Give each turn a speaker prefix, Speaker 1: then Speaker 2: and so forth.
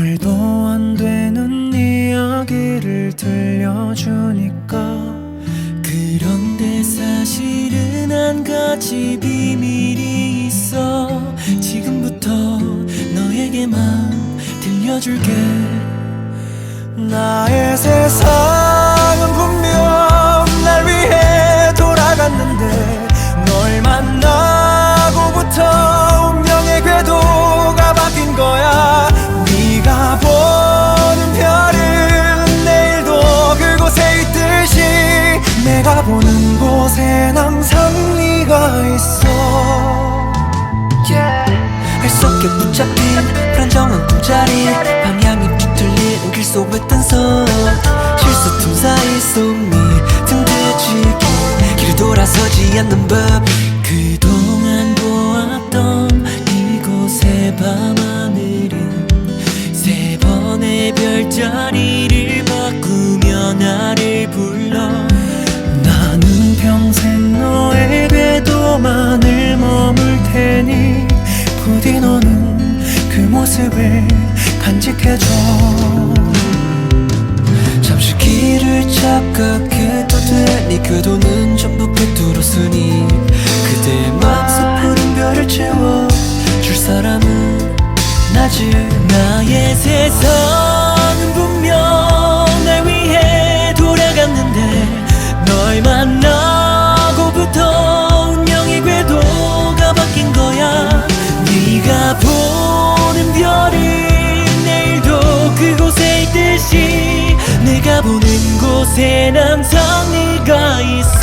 Speaker 1: 말도 안 되는 이야기를 들려주니까 그런데 사실은 한 가지 비밀이 있어. 지금부터 너에게만 들려줄게. 나의 세상. 내가 보는 곳엔 항상 네가 있어. 할수 없게 붙잡힌 불안정한 꿈자리 방향이 뒤틀리는 길 속의 딴선. 실수 틈 사이 속니 등대지기 길을 돌아서지 않는 법. 그동안 보았던 이곳의 밤하늘은 세 번의 별자리를 바꾸며 나를 모습을 간직해줘. 잠시 길을 착각해도 돼네 궤도는 전부 꿰뚫었으니 그대의 맘속 푸른 별을 채워 줄 사람은 나지 이곳엔 항상 네가 있어.